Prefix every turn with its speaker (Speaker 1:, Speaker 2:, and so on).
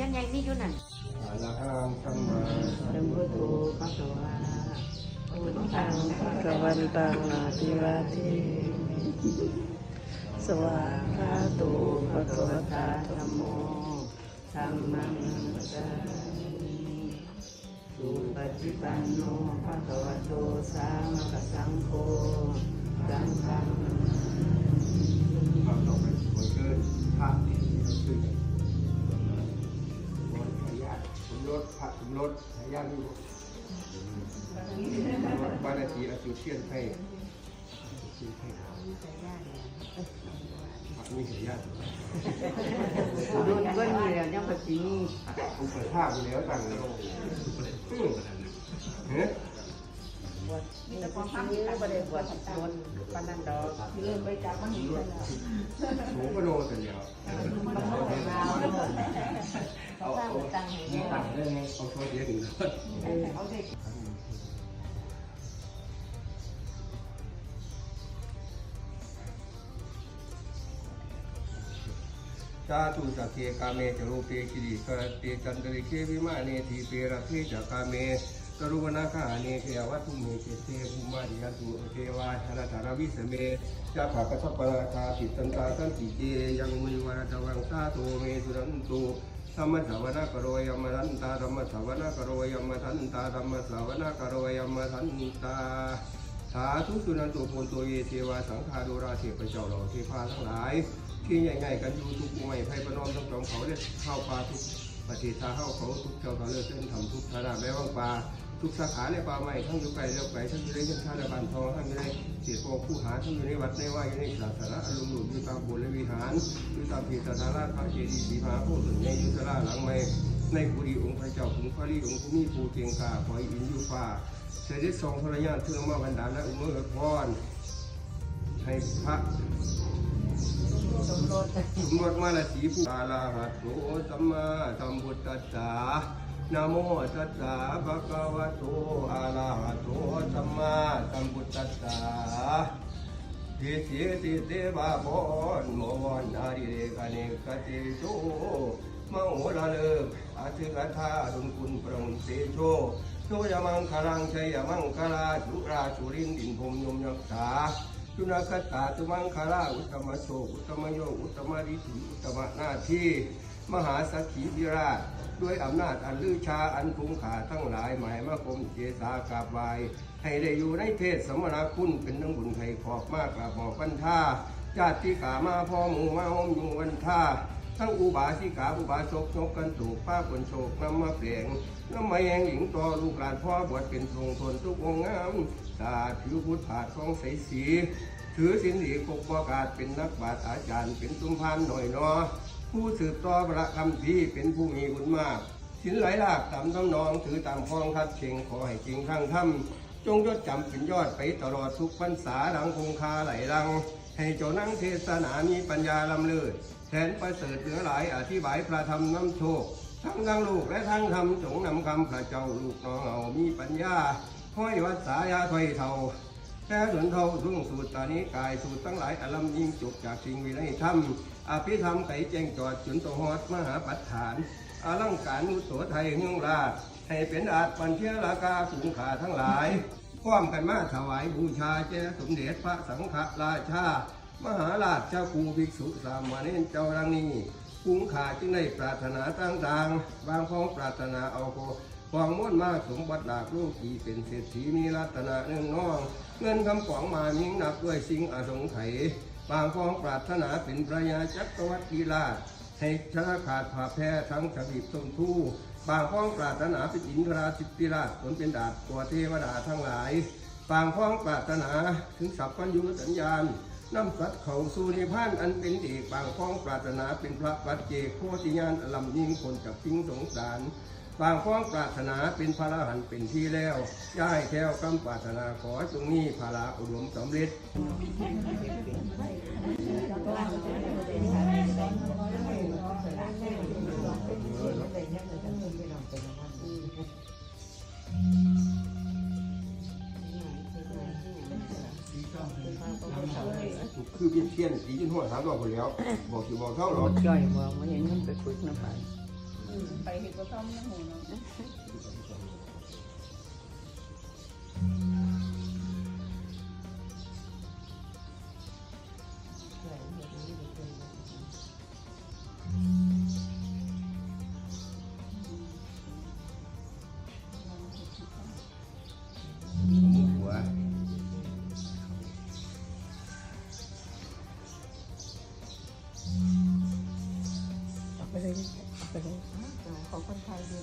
Speaker 1: อยู่นั่น
Speaker 2: อะระหังสัมมาสัมพุทโธ
Speaker 1: พระสวาพุทธัง
Speaker 3: กวันตังนาทิราธิสวาคาตุภะคะวตา
Speaker 1: ธรรมโมธัมมังนัสสามิสุปฏิปันโนภะคะวะโตสาวกสังโฆ
Speaker 2: นอาทีอาจุเชียนให้เชียนให้พระมีขยา
Speaker 1: รุ่นก็มีแล้วยังปฏิมี
Speaker 2: ผมเปิดภาพไปแล้วต่างเลยอืมเฮ้ย
Speaker 1: มีแต่ความพักที่ประเดี๋ยวบวชโดนปนันดอกเริ่มไปจากมันนี่แล้ว
Speaker 2: โหก็โดนแต่เดียวเอาเอาตังค์ได้ไงเอาโซ่เยอะถึง
Speaker 1: เขาได้
Speaker 2: ชาตุสักเคกาเมจรูปเปกิริกรเตจันตริเควิมาเนทีเปรเพจากกาเมกรุณาคาเนเทวัตุเมเจเตภูมาดิยตุเทวาชนะธารวิสเมจาภากสัพปะทาติตันตาสันติเจยังมุนวรตวังสาโตเมสุรันตุธรรมสวนาคโรยมทันตาธรรมสวนาคโรยมทันตาธรรมสวนาคโรยมทันตาสาธุสุนันตุโพนตัวเยเทวาสังฆาโดราเทพเจ้าเหล่าเทพาทั้งหลาย ที่ใหญ่ๆกันอยู่ทุกภูมิไพประนอมทั้งสองเขาเรียกเข้าปลาทุกประเทศทาเข้าเขาทุกเจ้าเขาเลือกเส้นทำทุกธนาแม้ว่างปลาทุกสาขาในป่าไม้ทั้งอยู่ไกลเลี้ยวไกลทั้งอยู่ในเส้นทางในบ้านทองทั้งอยู่ในเศษโพผู้หาทั้งอยู่ในวัดในว่าอยู่ในศาสนาอารมณ์หนุนอยู่ตามบสถ์และวิหารอยู่ตามพิธีสถานพระเจดีย์สีมหาโพธิ์ส่วนใหญ่อยู่สลาหลังไม่ในกุฏิองค์พระเจ้าขุนพระรีองค์ผู้มีภูเกียงกาคอยอินอยู่ฟ้าเสด็จทรงพระญาณเทืองมาบรรดาและอุเมื่อพรให้พระ สมรสมาลสีผู้อาลาหัตโตสัมมาสัมพุทธัสสะนะโมตัสสะภะคะวะโตอะระหะโตสัมมาสัมพุทธัสสะทเสติเตบาบอนโมวันอาริเรกเนกเตโชมโหระเลิกอาทิกธาดุลคุณประมุนเตโชโชยมังคลังชัยมังคลาจุราชุรินดินพมยมยักษา จุนาคตาตุมังคาราอุตตมโชอุตมโยอุตมาริถีอุตตมหน้าที่ มหาสักขีวิราช ด้วยอำนาจอันลือชาอันคุ้มขาทั้งหลายหมายมาคมเจสากราบาย ให้ได้อยู่ในเทศสมณคุณเป็นทั้งบุญไทยขอบมากกราบหมอกพันท่าญาติกามาพ่อหมูมาหอมอยู่วันท่า ทั้งอุบาสิกาอุบาสกชกกันถูกป้าคนโชคนำมาเปลี่ยนน้ำมาแยงหญิงต่อลูกหลานพ่อบวชเป็นทรงทนทุกองค์งามสาดผิวพุทธาทองใสสีถือสินดีปกประกาศเป็นนักบาตรอาจารย์เป็นตุมพานหน่อยนอผู้สืบต่อพระคำพีร์เป็นผู้มีบุญมากสินไหลหลากตามน้ำนองถือตามคลองคัดเชงขอให้จริงข้างถ้ำจงยศจำเป็นยอดไปตลอดทุกพรรษาหลังคงคาไหลลัง ให้เจ้านั่งเทศนามีปัญญาลำเลิศแทนประเสริฐเหลือหลายอธิบายพระธรรมน้ำโชค ทั้งทั้งลูกและทั้งธรรมจงนำคำพระเจ้าลูกน้องเอามีปัญญาห้อยวัดสายาถอยเท่าแค่ส่วนเท่ารุ่งสูตรตานี้กายสูตรทั้งหลายอลัมยิ่งจบจากสิ่งวิไลธรรมอภิธรรมไก่แจงจอดจุนตหอดมหาปัฏฐานอลังการมุตโสไทยเฮืองราชให้เป็นอาจปันเทียราคาสูงขาทั้งหลาย พร้อมกันมาถวายบูชาแจ้สมเด็จพระสังฆราชา มหาราชเจ้าครูภิกษุสามเณรเจ้ารังนี้คุ้งขาจึงได้ปรารถนาต่างๆ บางพ้องปรารถนาเอาโคกองม้วนมากสมบัติหลากลูกที่เป็นเศรษฐีมีรัตนาเนื่องน้อง เงินคำของมามิ่งหนักด้วยสิ่งอสงไขยบางพ้องปรารถนาเป็นพระยาจักรวรรดิราชให้ชนะขาดผ่าแพ้ทั้งสบิบต้นทู่ บางพ้องปรารถนาเป็นอินทราสิทธิราชตนเป็นดาบตัวเทวดาทั้งหลายบางพ้องปรารถนาถึงสัพพัญญูสัญญาณน้ำสัตว์เขาสูนิพานอันเป็นเอกบางพ้องปรารถนาเป็นพระปัจเจกโคติญาณอลัมยิ่งคนกับทิ้งสงสารบางฟ้องปรารถนาเป็นพระรหันต์เป็นที่แล้วย้ายแถวคำปรารถนาขอจงนี้ภาระอุดมสำเร็จเพี้ยนเพี้ยนสีจนหัวถามเราคนแล้ว บอกสิบอกเข้าหรอ
Speaker 1: จ่อยบอกมาเห็นมันไปฝึกนะไป
Speaker 2: เไป
Speaker 4: เห็นก็ต้องยังหูเนาะ คนไทยเด็